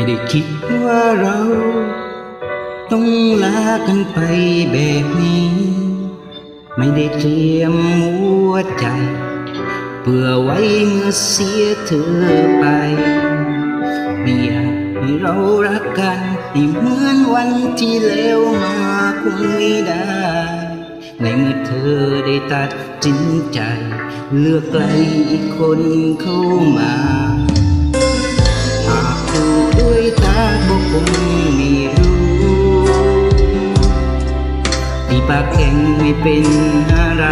ไม่ได้คิดว่าเรา ต้องลากันไปแบบนี้ ไม่ได้เตรียมหัวใจ เพื่อไว้เมื่อเสียเธอไป ไม่อยากให้เรารักกันให้เหมือนวันที่แล้วมาคงไม่ได้ ในเมื่อเธอได้ตัดสินใจ เลือกไกลอีกคนเข้ามา ไม่เป็นอะไร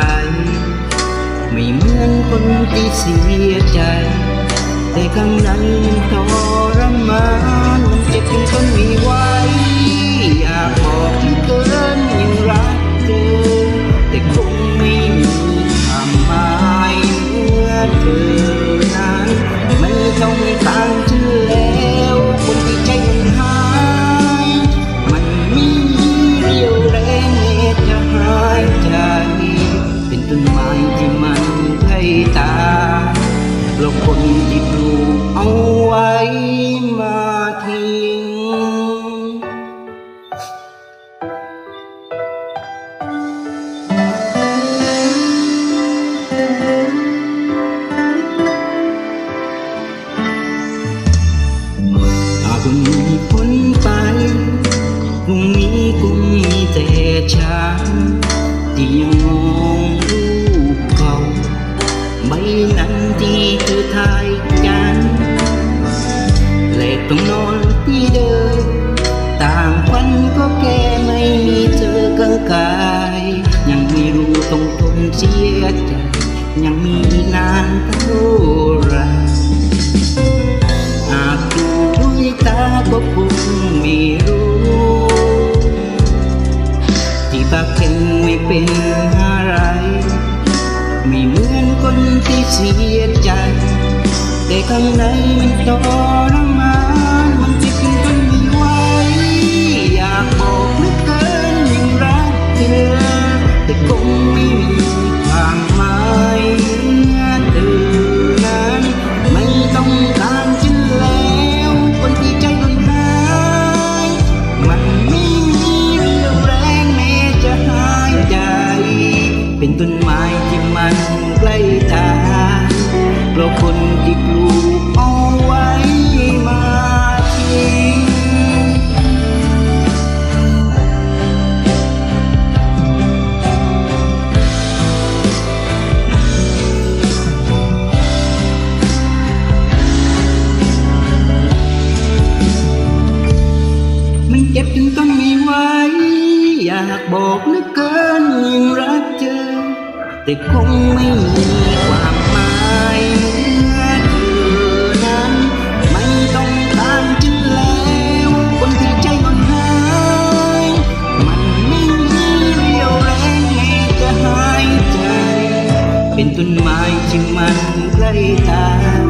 ไม่เหมือนคนที่เสียใจ แต่ข้างในมันทรมานมันเจ็บจนทนไม่ นั้นที่เธอถ่ายกันและต้องนอนที่เดิมต่างวันก็แค่ไม่มีเธอข้างกายยังไม่รู้ต้องทนเสียใจ ยังมีนานเท่าไรหากดูด้วยตาก็คงม่ ทรมานมันเจ็บจนทนไม่ไหวอยากบอกเหลือเกินยังรักเธอแต่คงไม่มีความหมายเมื่อเธอนั้นไม่ต้องการฉันแล้วคนที่ใจมันหายมันไม่มีเรี่ยวแรงแม้จะหายใจ เป็นต้นไม้ที่มันใกล้ตายเพราะคนที่ปลูก อยากบอกนึกเกินยิ่งรักเจอ แต่คงไม่มีความหมายเมื่นั้น ไม่ต้องการฉันแล้วคนที่ใจอ่นหายมันไม่มีเรี่ยวแรงให้จะหายใจ เป็นต้นไม้ที่มันใกล้ตาย